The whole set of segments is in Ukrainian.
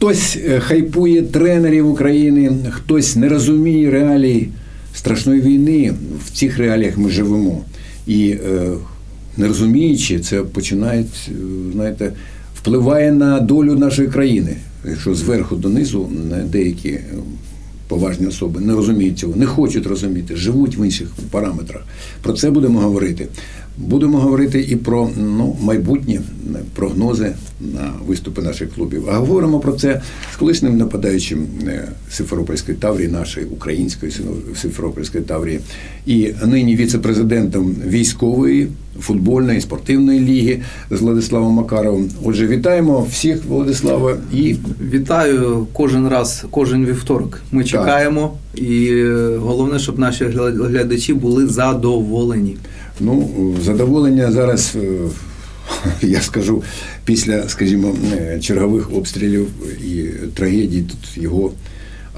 хтось е, хайпує тренерів України, хтось не розуміє реалій страшної війни. В цих реаліях ми живемо. І е, не розуміючи, це починає, е, знаєте, впливає на долю нашої країни. Якщо зверху донизу деякі поважні особи не розуміють цього, не хочуть розуміти, живуть в інших параметрах. Про це будемо говорити. Будемо говорити і про ну, майбутні е, прогнози на виступи наших клубів. А говоримо про це з колишнім нападаючим е, Симферопольської таврії, нашої української Симферопольської таврії, і нині віце-президентом військової, футбольної, спортивної ліги з Владиславом Макаровим. Отже, вітаємо всіх, Владислава, і Вітаю кожен раз, кожен вівторок. Ми чекаємо, і е, головне, щоб наші глядачі були задоволені. Ну, задоволення зараз, е, я скажу, після, скажімо, е, чергових обстрілів і трагедій тут його.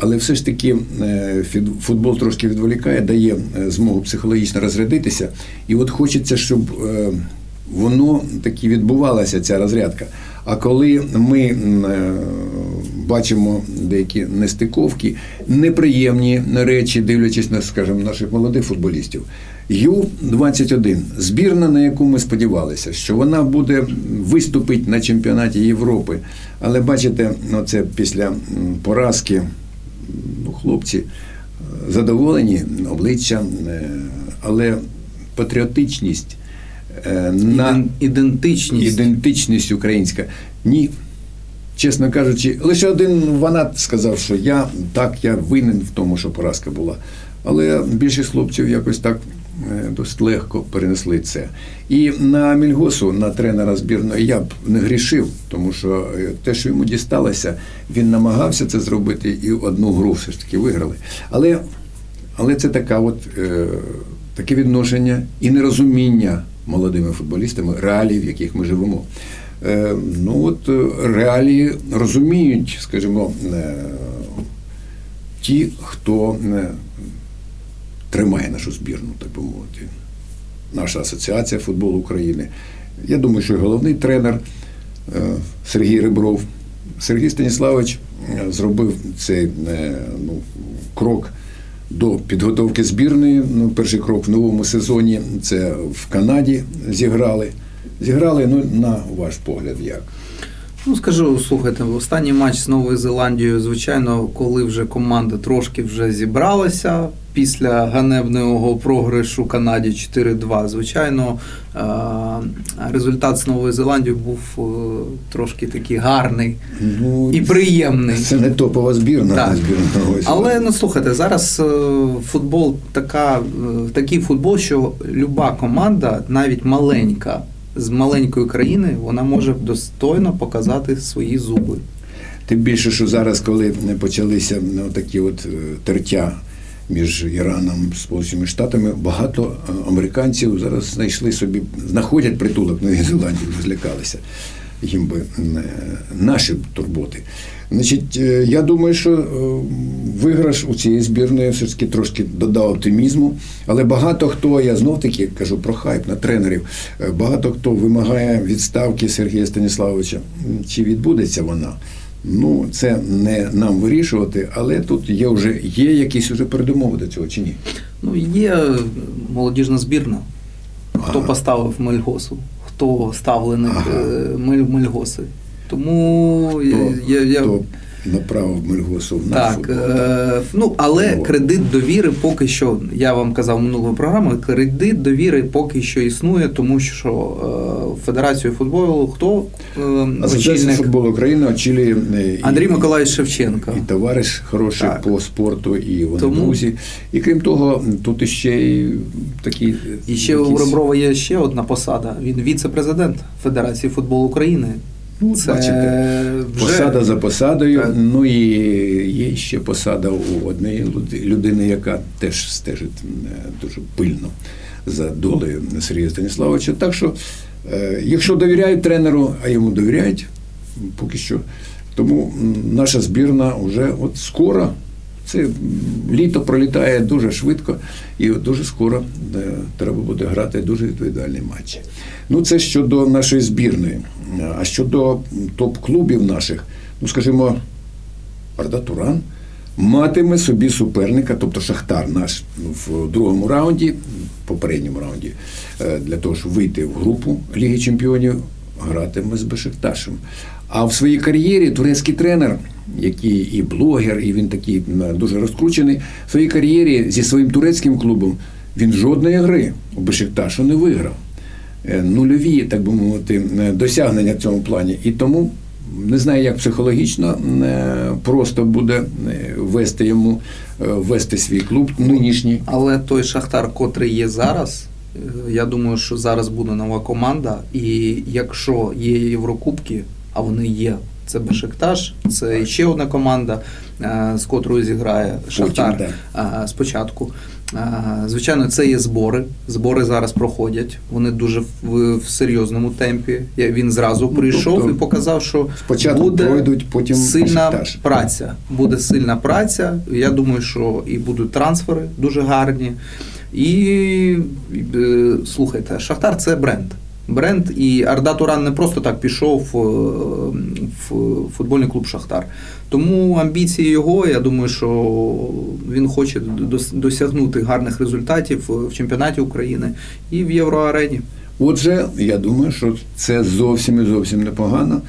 Але все ж таки е, футбол трошки відволікає, дає змогу психологічно розрядитися. І от хочеться, щоб воно таки відбувалася, ця розрядка. А коли ми бачимо деякі нестиковки, неприємні речі, дивлячись на, скажімо, наших молодих футболістів. Ю-21 збірна, на яку ми сподівалися, що вона буде виступить на чемпіонаті Європи. Але бачите, ну, це після поразки ну, хлопці е, задоволені обличчя, е, але патріотичність е, на ідентичність. ідентичність українська. Ні. Чесно кажучи, лише один ванат сказав, що я так, я винен в тому, що поразка була. Але більшість хлопців якось так досить легко перенесли це. І на Мільгосу, на тренера збірної, я б не грішив, тому що е, те, що йому дісталося, він намагався це зробити, і одну гру все ж таки виграли. Але, але це така от, е, таке відношення і нерозуміння молодими футболістами реалій, в яких ми живемо. Е, ну от е, реалії розуміють, скажімо, е, ті, хто е, тримає нашу збірну, так би мовити. Наша асоціація футболу України. Я думаю, що головний тренер е, Сергій Ребров. Сергій Станіславович е, зробив цей е, ну, крок до підготовки збірної. Ну, перший крок в новому сезоні це в Канаді зіграли. Зіграли, ну, на ваш погляд, як? Ну, скажу, слухайте, останній матч з Новою Зеландією, звичайно, коли вже команда трошки вже зібралася після ганебного програшу Канаді 4-2, звичайно, е, результат з Новою Зеландією був е, трошки такий гарний Ну, і приємний. Це не топова збірна, Так. збірна Але ну слухайте, зараз е, футбол така, такий футбол, що люба команда, навіть маленька, з маленької країни, вона може достойно показати свої зуби. Тим більше, що зараз, коли не почалися ну, такі от е, тертя між Іраном і Сполученими Штатами, багато е, американців зараз знайшли собі, знаходять притулок в Новій Зеландії, розлякалися. злякалися. Їм би е, наші турботи. Значить, е, я думаю, що е, виграш у цієї збірної все ж таки трошки додав оптимізму. Але багато хто, я знов таки кажу про хайп на тренерів, багато хто вимагає відставки Сергія Станіславовича. Чи відбудеться вона? Ну, це не нам вирішувати, але тут є вже є якісь уже передумови до цього чи ні? Ну, є молодіжна збірна. Хто Ага. поставив Мельгосу, хто ставленик Ага. е, Мельгоси. Тому Хто, я, я, хто направив Мельгосу в Так, е, ну але Ну, кредит довіри поки що, я вам казав минулої програми, кредит довіри поки що існує, тому що е, Федерацію футболу хто е, Асоціація футболу України очолює е, і- Андрій Миколаївич Шевченко. І товариш хороший Так. по спорту, і вони Тому- друзі. І крім того, тут іще й такі. І ще у Реброва є ще одна посада. Він віце-президент Федерації футболу України. Це бачите, вже Посада за посадою. Так. Ну і є ще посада у однієї людини, яка теж стежить е, дуже пильно за долею Сергія Станіславовича. Так що, е, якщо довіряють тренеру, а йому довіряють, поки що. Тому наша збірна вже от скоро. Це літо пролітає дуже швидко, і дуже скоро е, треба буде грати дуже відповідальні матчі. Ну, це щодо нашої збірної. А щодо топ-клубів наших, ну скажімо, Арда Туран матиме собі суперника, тобто Шахтар наш в другому раунді, попередньому раунді, е, для того, щоб вийти в групу Ліги Чемпіонів, гратиме з Бешикташем. А в своїй кар'єрі турецький тренер, який і блогер, і він такий дуже розкручений, в своїй кар'єрі зі своїм турецьким клубом він жодної гри у Бешикташу не виграв. Е, Нульові, так би мовити, досягнення в цьому плані. І тому не знаю, як психологічно е, просто буде е, вести йому вести свій клуб нинішній. Але той Шахтар, котрий є зараз, я думаю, що зараз буде нова команда. І якщо є Єврокубки, а вони є, це Бешикташ, це ще одна команда, е, з котрою зіграє Шахтар да. е, спочатку. Е, Звичайно, це є збори. Збори зараз проходять. Вони дуже в, в серйозному темпі. Він зразу Ну, прийшов тобто і показав, що Спочатку буде пройдуть, потім сильна Бешикташ. праця. Буде сильна праця. Я думаю, що і будуть трансфери дуже гарні. І слухайте, Шахтар це бренд. Бренд і Арда Туран не просто так пішов е, в футбольний клуб Шахтар. Тому амбіції його, я думаю, що він хоче досягнути гарних результатів в чемпіонаті України і в Євроарені. Отже, я думаю, що це зовсім і зовсім непогано.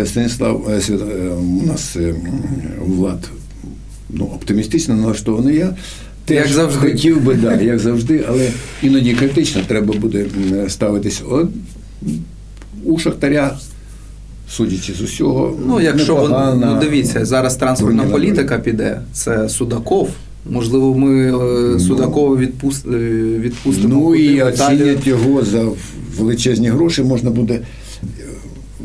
Е, Станіслав, е, е, у нас е, Влад ну, оптимістично налаштований. Теж Як завжди. хотів би, да, як завжди, але іноді критично треба буде ставитись. От, у Шахтаря, судячи з усього, Ну, якщо непогана ну, дивіться, зараз трансферна політика піде, це Судаков. Можливо, ми е, Судакова відпуст, е, відпустимо. Ну і оцінять його за величезні гроші можна буде е,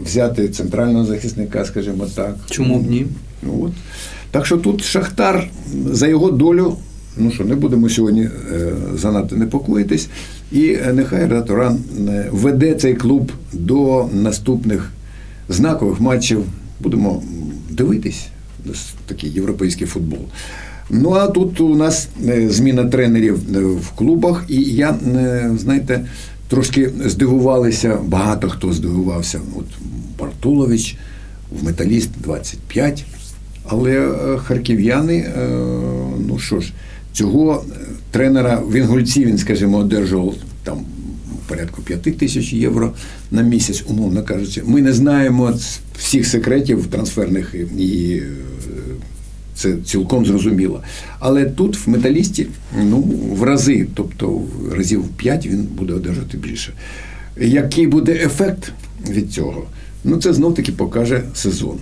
взяти центрального захисника, скажімо так. Чому б ні? Ну, от. Так що тут Шахтар за його долю, ну що, не будемо сьогодні е, занадто непокоїтись. І е, нехай Ратуран е, веде цей клуб до наступних знакових матчів. Будемо дивитись такий європейський футбол. Ну а тут у нас зміна тренерів в клубах, і я, знаєте, трошки здивувалися, багато хто здивувався. От Бартулович в металіст 25. Але харків'яни, ну що ж, цього е, тренера в Інгульці він, скажімо, одержував там порядку 5 тисяч євро на місяць, умовно кажучи. Ми не знаємо всіх секретів трансферних і- е, це цілком зрозуміло. Але тут в металісті ну, в рази, тобто в разів в 5 він буде одержати більше. Який буде ефект від цього? Ну, це знов таки покаже сезон.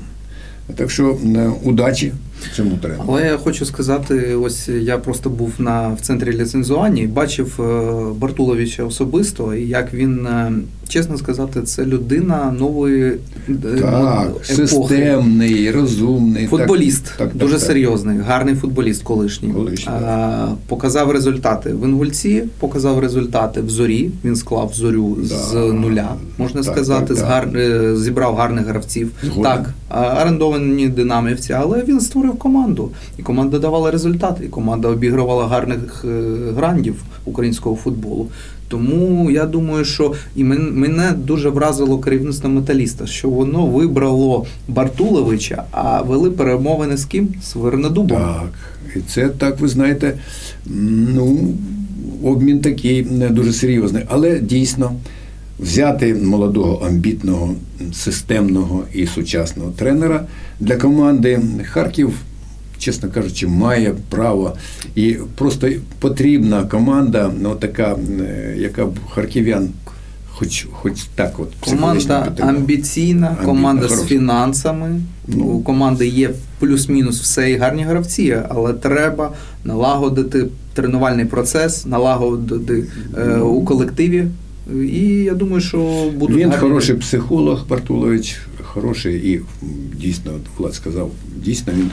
Так що удачі цьому тренеру. Але я хочу сказати, ось я просто був на в центрі ліцензування і бачив е, Бартуловича особисто, і як він, е, чесно сказати, це людина нової е, Так, епохи. системний, розумний. Футболіст так, так, дуже так, так. серйозний, гарний футболіст колишній. Колишній, А, показав результати в Інгульці, показав результати в зорі. Він склав зорю з нуля, можна Так, сказати, так, з так. гар... зібрав гарних гравців. Згоден. Так, орендовані динамівці, але він створив команду. І команда давала результати, і команда обігрувала гарних е, грандів українського футболу. Тому я думаю, що і мене дуже вразило керівництво металіста, що воно вибрало Бартуловича, а вели перемовини з ким? З Вернедубом. Так. І це так, ви знаєте, ну, обмін такий не дуже серйозний. Але дійсно взяти молодого, амбітного, системного і сучасного тренера для команди Харків. Чесно кажучи, має право і просто потрібна команда, ну така, е, яка б харків'ян, хоч, хоч так, от Команда амбіційна, команда з фінансами. Ну. У команди є плюс-мінус все і гарні гравці, але треба налагодити тренувальний процес, налагодити е, у колективі. І я думаю, що будуть Він гарні- хороший психолог, Бартулович, хороший і дійсно, Влад сказав, дійсно він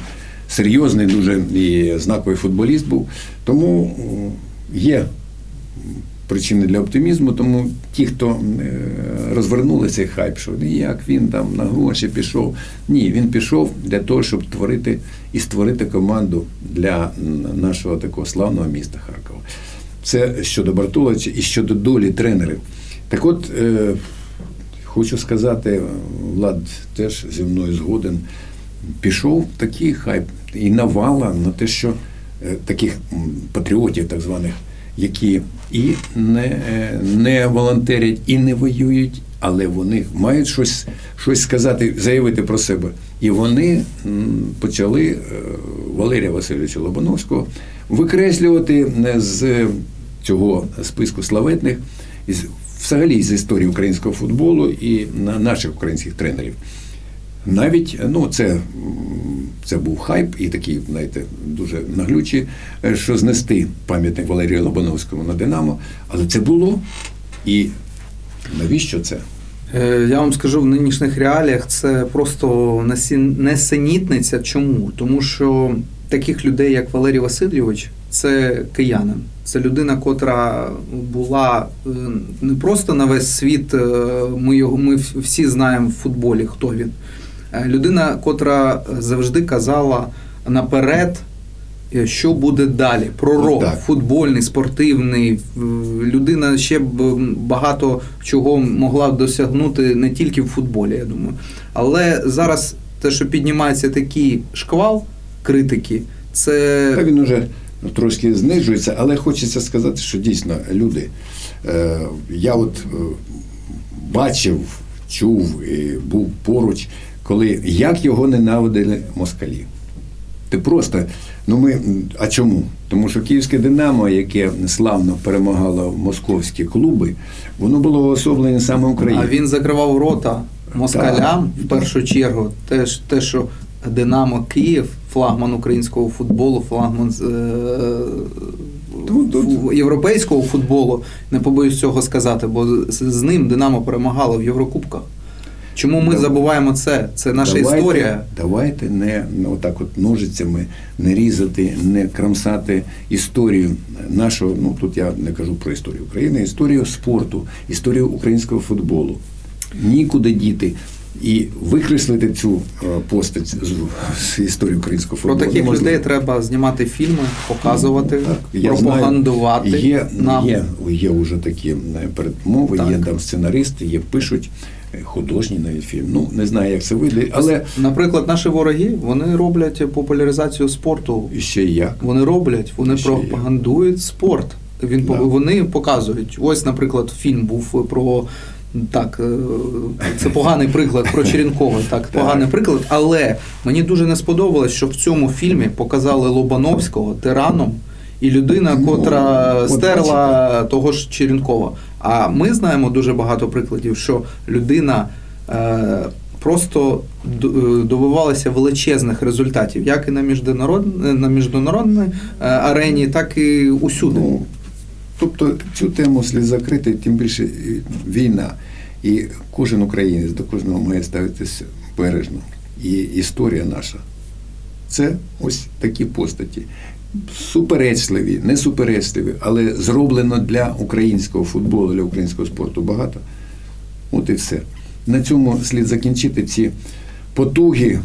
серйозний, дуже і знаковий футболіст був. Тому є причини для оптимізму, тому ті, хто е, розвернули цей хайп, що як він там на гроші пішов. Ні, він пішов для того, щоб творити і створити команду для нашого такого славного міста Харкова. Це щодо Бартуловича і щодо долі тренерів. Так от, е, хочу сказати, Влад теж зі мною згоден. пішов такий хайп і навала на те, що е, таких патріотів, так званих, які і не, е, не волонтерять, і не воюють, але вони мають щось, щось сказати, заявити про себе. І вони м, почали е, Валерія Васильовича Лобановського викреслювати е, з цього списку славетних із, взагалі з історії українського футболу і на наших українських тренерів. Навіть ну це, це був хайп і такий, знаєте, дуже наглючий, е, що знести пам'ятник Валерію Лобановському на Динамо. Але це було. І навіщо це? Е, Я вам скажу, в нинішніх реаліях це просто несенітниця. Чому? Тому що таких людей, як Валерій Васильович, це киянин. Це людина, котра була е, не просто на весь світ. е, Ми його ми всі знаємо в футболі, хто він. Е, Людина, котра завжди казала наперед. Що буде далі? Пророк, Так. футбольний, спортивний. Людина ще б багато чого могла б досягнути не тільки в футболі, я думаю. Але зараз те, що піднімається такий шквал критики, це Та він уже трошки знижується, але хочеться сказати, що дійсно люди. Е, я от е, бачив, чув і був поруч, коли як його ненавидили москалі. Ти просто, ну ми, а чому? Тому що київське Динамо, яке славно перемагало московські клуби, воно було уособлене саме Україною. а він закривав рота москалям Так. в першу чергу. Те, те, що Динамо Київ, флагман українського футболу, флагман з, е, Тут- тут- фу- європейського футболу, не побоюсь цього сказати, бо з, з ним Динамо перемагало в Єврокубках. Чому ми Давай. забуваємо це? Це наша давайте, історія. Давайте не не отак от ножицями не різати, не крамсати історію нашого. Ну тут я не кажу про історію України, історію спорту, історію українського футболу. Нікуди діти. І викреслити цю е, постать з, історії українського Про таких неможливо. людей треба знімати фільми, показувати, Так, я пропагандувати Знаю, є, нам. є, є вже такі е, передмови, Так. є там сценаристи, є пишуть е, художній навіть фільм. Ну не знаю, як це вийде, але Наприклад, наші вороги вони роблять популяризацію спорту. ще як. Вони роблять, вони Ще пропагандують спорт. Він Да. вони показують. Ось, наприклад, фільм був про. Так, е, це поганий приклад про Черенкова. Так, поганий приклад. Але мені дуже не сподобалось, що в цьому фільмі показали Лобановського тираном і людина, Ну, котра стерла того ж Черенкова. А ми знаємо дуже багато прикладів, що людина е, просто е, добивалася величезних результатів, як і на міжнародній, на міжнародній арені, так і усюди. Тобто цю тему слід закрити, тим більше війна. І кожен українець до кожного має ставитися бережно. І історія наша це ось такі постаті. Суперечливі, не суперечливі, але зроблено для українського футболу, для українського спорту багато. От і все. На цьому слід закінчити ці потуги е,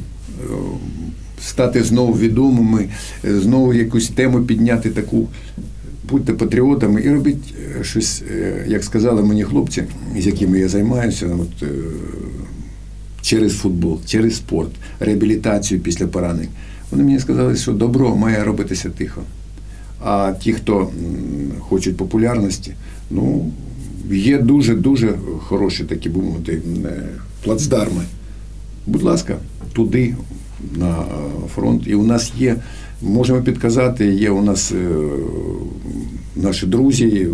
стати знову відомими, е, знову якусь тему підняти таку. Будьте патріотами і робіть е, щось, е, як сказали мені хлопці, з якими я займаюся, от, е, через футбол, через спорт, реабілітацію після поранень. Вони мені сказали, що добро має робитися тихо. А ті, хто хочуть популярності, ну, є дуже-дуже хороші такі, будемо мовити, плацдарми. Будь ласка, туди, на е, фронт. І у нас є, можемо підказати, є у нас е, наші друзі,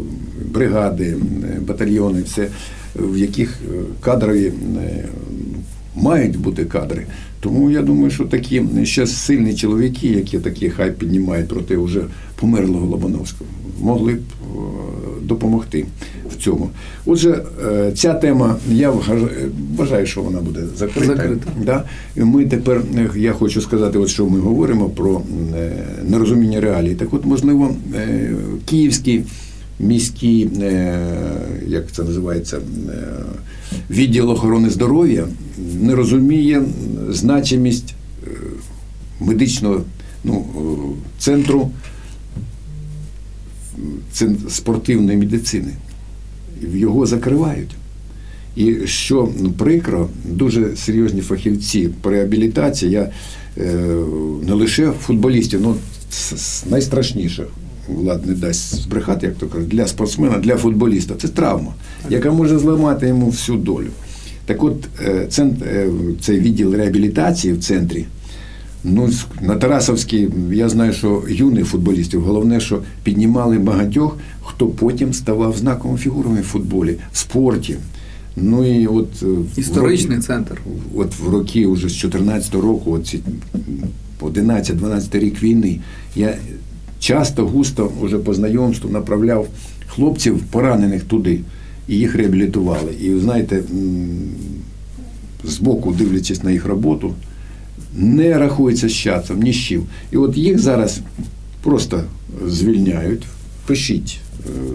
бригади, е, батальйони, все, в яких кадрові мають бути кадри. Тому я думаю, що такі ще сильні чоловіки, які такі хай піднімають проти вже померлого Лобановського, могли б е, допомогти в цьому. Отже, е, ця тема, я вважаю, що вона буде закрита. Закрита. Да? І ми тепер, я хочу сказати, от що ми говоримо про е, нерозуміння реалій. Так от, можливо, київський міський, е, як це називається, е, відділ охорони здоров'я не розуміє значимість е, медичного ну, центру спортивної медицини. Його закривають. І що ну, прикро, дуже серйозні фахівці по реабілітації. Я не лише футболістів, ну с- с- найстрашніше. Влад не дасть збрехати, як то кажуть, для спортсмена, для футболіста. Це травма, яка може зламати йому всю долю. Так от, е, е, цей відділ реабілітації в центрі, ну, на Тарасовській, я знаю, що юних футболістів, головне, що піднімали багатьох, хто потім ставав знаковими фігурами в футболі, в спорті. Ну і от е, Історичний роки- центр. От в роки вже з 14 року, от ці 11-12 рік війни, я часто густо вже по знайомству направляв хлопців поранених туди, і їх реабілітували. І знаєте, збоку, дивлячись на їх роботу, не рахується з часом, ні з чим. І от їх зараз просто звільняють. Пишіть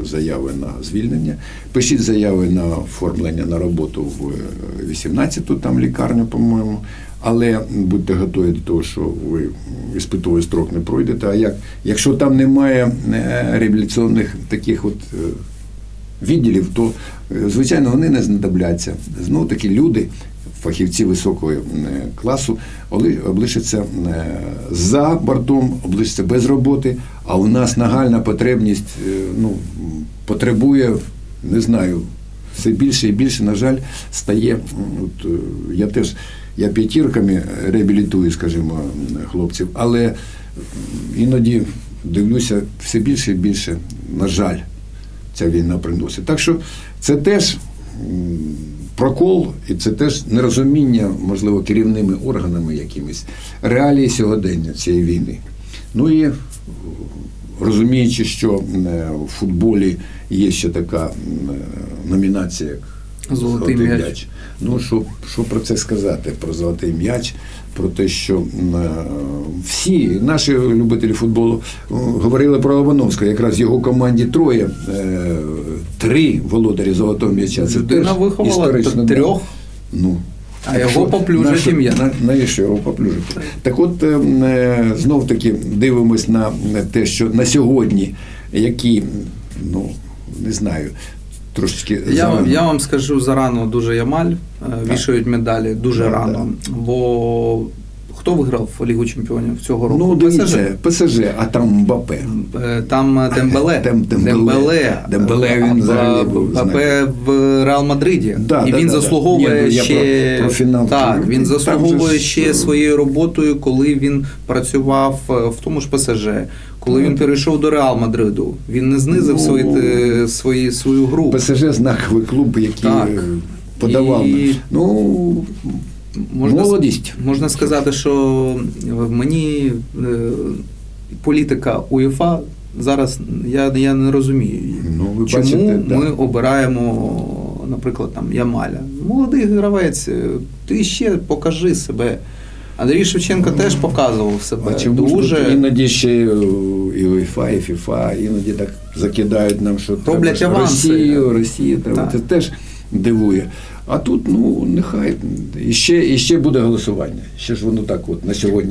заяви на звільнення, пишіть заяви на оформлення на роботу в е, 18-ту там лікарню, по-моєму. Але будьте готові до того, що ви іспитовий строк не пройдете. А як, якщо там немає е, реабілітаційних таких от е, відділів, то е, звичайно вони не знадобляться. Знову таки люди, фахівці високого е, класу, облишаться е, за бортом, облишаться без роботи. А у нас нагальна потребність е, ну, потребує, не знаю, все більше і більше, на жаль, стає. От, я теж я п'ятірками реабілітую, скажімо, хлопців, але іноді дивлюся все більше і більше, на жаль, ця війна приносить. Так що це теж прокол, і це теж нерозуміння, можливо, керівними органами якимись реалії сьогодення цієї війни. Ну і е, розуміючи, що е, в футболі є ще така е, номінація, як Золотий м'яч. Ну, що, що про це сказати? Про золотий м'яч, про те, що е, всі наші любителі футболу е, говорили про Лобановського. Якраз в його команді троє, е, три володарі золотого м'яча. Це теж історично. трьох. Ну, А так його нащо- ім'я. на- Навіщо його поплюжити? Так от знов таки дивимось на те, що на сьогодні, які, ну не знаю, трошечки Я, вам- я вам скажу зарано дуже Ямаль, е, вішають медалі дуже рано. Бо хто виграв Лігу Чемпіонів цього року? Ну, ПСЖ. дивіться, ПСЖ, а там Мбапе. Е, Там е, Дембеле. Дем- Дембеле. Дембеле, він взагалі був МБАПе в Реал Мадриді. Да, і да, він да, заслуговує Ні, ну, я ще про- про фінал. так, Там він же заслуговує ж, ще е, своєю роботою, коли він працював е, в тому ж ПСЖ. Коли він перейшов до Реал Мадриду, він не знизив Ну, свої, е, свої, свою гру. ПСЖ знаковий клуб, який Так. е, подавав. І- Ну, Можна, молодість. можна сказати, що мені е, політика УЄФА зараз я, я не розумію. Ну, ви Чому бачите, да. ми обираємо, наприклад, там Ямаля? Молодий гравець, е, ти ще покажи себе. Андрій Шевченко теж показував себе. А чому ж іноді ще е, і УЄФА, і ФІФА, іноді так закидають нам, що Роблять треба аванси. Росію, Росію треба. Це теж дивує. А тут, ну, нехай і ще, і ще буде голосування. Ще ж воно так от на сьогодні